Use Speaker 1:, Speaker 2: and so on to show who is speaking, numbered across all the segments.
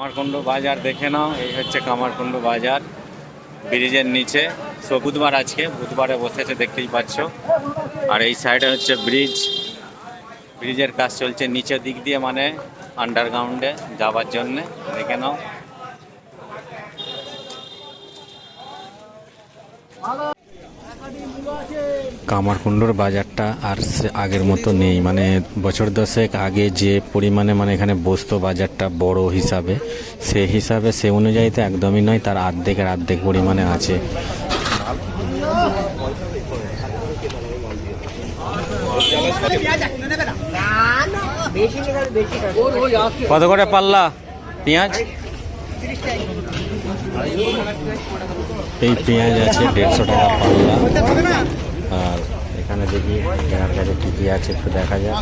Speaker 1: কামারকুণ্ড বাজার দেখে নাও, এই হচ্ছে কামারকুণ্ড বাজার। ব্রিজের নিচে। সো বুধবার আজকে, বুধবারে বসেছে দেখতেই পাচ্ছ। আর এই সাইডে হচ্ছে ব্রিজ। ব্রিজের কাজ চলছে নিচের দিক দিয়ে মানে আন্ডারগ্রাউন্ডে যাওয়ার জন্যে। দেখে নাও। কামারকুণ্ডর বাজারটা আর সে আগের মতো নেই। মানে বছর দশেক আগে যে পরিমাণে মানে এখানে বসতো বাজারটা বড় হিসাবে, সে হিসাবে সে অনুযায়ী তো একদমই নয়, তার অর্ধেকের আর্ধেক পরিমাণে আছে। কত করে পাল্লা? পেঁয়াজ? এই পেঁয়াজ আছে দেড়শো টাকা পাল্লা। আর এখানে দেখি কেনার কাছে কী কী আছে একটু দেখা যাক।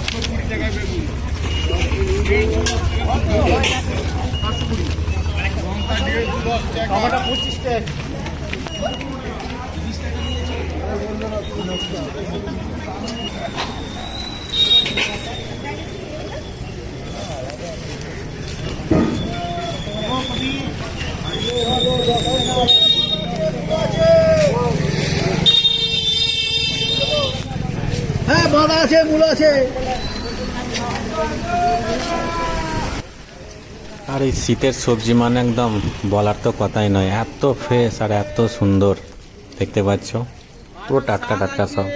Speaker 2: আছে, মূল আছে।
Speaker 1: আর এই শীতের সবজি মানে একদম বলার তো কথাই নয়। এত ফ্রেশ আর এত সুন্দর। দেখতে পাচ্ছ? পুরো টাটকা টাটকা সব।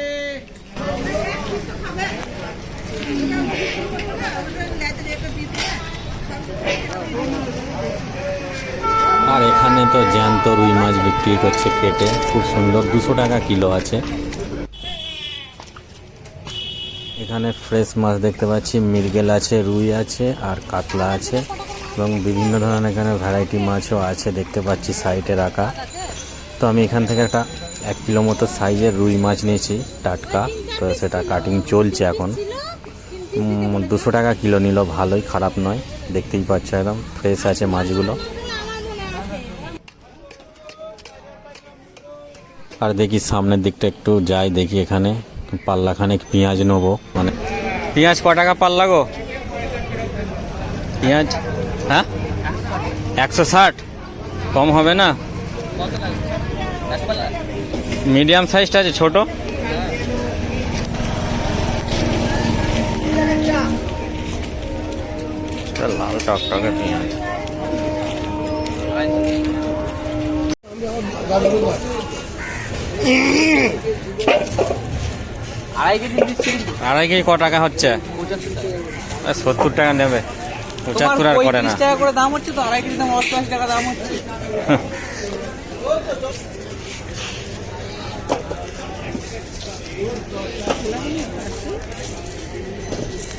Speaker 1: আর এখানে তো জ্যান্ত রুই মাছ বিক্রি করছে কেটে খুব সুন্দর। দুশো টাকা কিলো আছে। এখানে ফ্রেশ মাছ দেখতে পাচ্ছি। মৃগেল আছে, রুই আছে, আর কাতলা আছে এবং বিভিন্ন ধরনের এখানে ভ্যারাইটি মাছও আছে দেখতে পাচ্ছি সাইডে রাখা তো আমি এখান থেকে একটা এক কিলো মতো সাইজের রুই মাছ নিয়েছি, টাটকা। তো সেটা কাটিং চলছে এখন। দুশো টাকা কিলো নিল, ভালোই, খারাপ নয়। দেখতেই পাচ্ছ একদম ফ্রেশ আছে মাছগুলো। আর দেখি সামনের দিকটা একটু যাই দেখি এখানে। পাল্লাখানেক পেঁয়াজ নেব। মানে পেঁয়াজ ক টাকা পাল্লা গো? পেঁয়াজ হ্যাঁ? একশো ষাট? কম হবে না? মিডিয়াম সাইজটা আছে ছোট? লাল টকটকে পেঁয়াজ।
Speaker 2: দিচ্ছি
Speaker 1: আড়াই কেজি ক টাকা হচ্ছে? সত্তর টাকা নেবে। পঁচাত্তর আর করে না।
Speaker 2: টাকা করে দাম হচ্ছে তো আড়াই কেজি দাম অষ্টআশি টাকা দাম হচ্ছে।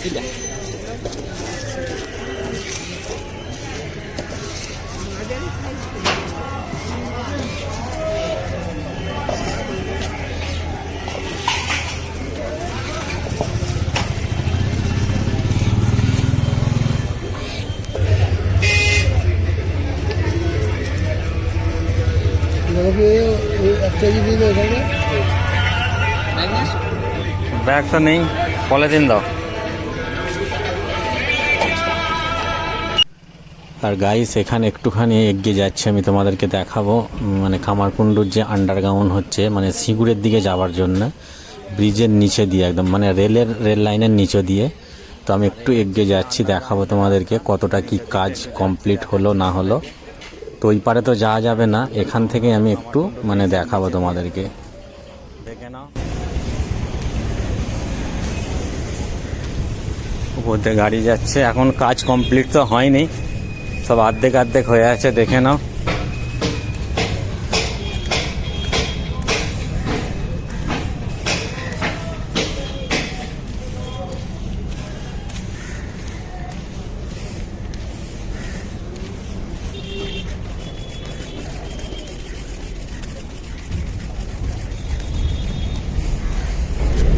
Speaker 2: একটা কেজি দিবে এখানে?
Speaker 1: ব্যাগ তো নেই পলিথিন দাও। আর গাইস এখানে একটুখানি এগিয়ে যাচ্ছে আমি তোমাদেরকে দেখাবো মানে কামারকুণ্ডুর যে আন্ডারগ্রাউন্ড হচ্ছে মানে সিগুড়ের দিকে যাওয়ার জন্য ব্রিজের নিচে দিয়ে একদম মানে রেলের রেল লাইনের নিচে দিয়ে। তো আমি একটু এগিয়ে যাচ্ছি দেখাবো তোমাদেরকে কতটা কি কাজ কমপ্লিট হলো না হলো। তো ওই পারে তো যাওয়া যাবে না। এখান থেকে আমি একটু মানে দেখাবো তোমাদেরকে। দেখে নাও। উপর দিয়ে গাড়ি যাচ্ছে। এখন কাজ কমপ্লিট তো হয়নি। সব আর্ধেক আর্ধেক হয়ে আছে, দেখে নাও।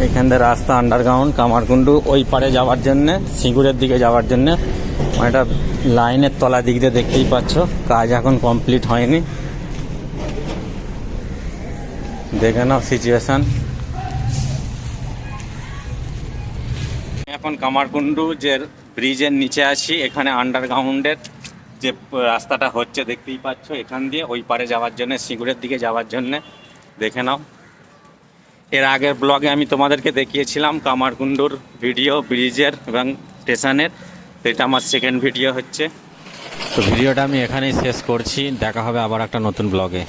Speaker 1: এখান থেকে রাস্তা আন্ডারগ্রাউন্ড কামারকুণ্ডু ওই পারে যাওয়ার জন্য, সিঙ্গুরের দিকে যাওয়ার জন্য। একটা লাইনের তলা দিক দিয়ে দেখতেই পাচ্ছ, কাজ এখন কমপ্লিট হয়নি। দেখে নাও সিচুয়েশন এখন কামারকুণ্ডু যে ব্রিজের নিচে আছি, এখানে আন্ডারগ্রাউন্ডের যে রাস্তাটা হচ্ছে, দেখতেই পাচ্ছ, এখান দিয়ে ওই পারে যাওয়ার জন্য, সিঙ্গুরের দিকে যাওয়ার জন্য। দেখে নাও। এর আগের ব্লগে আমি তোমাদেরকে দেখিয়েছিলাম কামারকুণ্ডুর ভিডিও, ব্রিজের এবং স্টেশনের। তো এটা আমার সেকেন্ড ভিডিও হচ্ছে। তো ভিডিওটা আমি এখানেই শেষ করছি। দেখা হবে আবার একটা নতুন ব্লগে।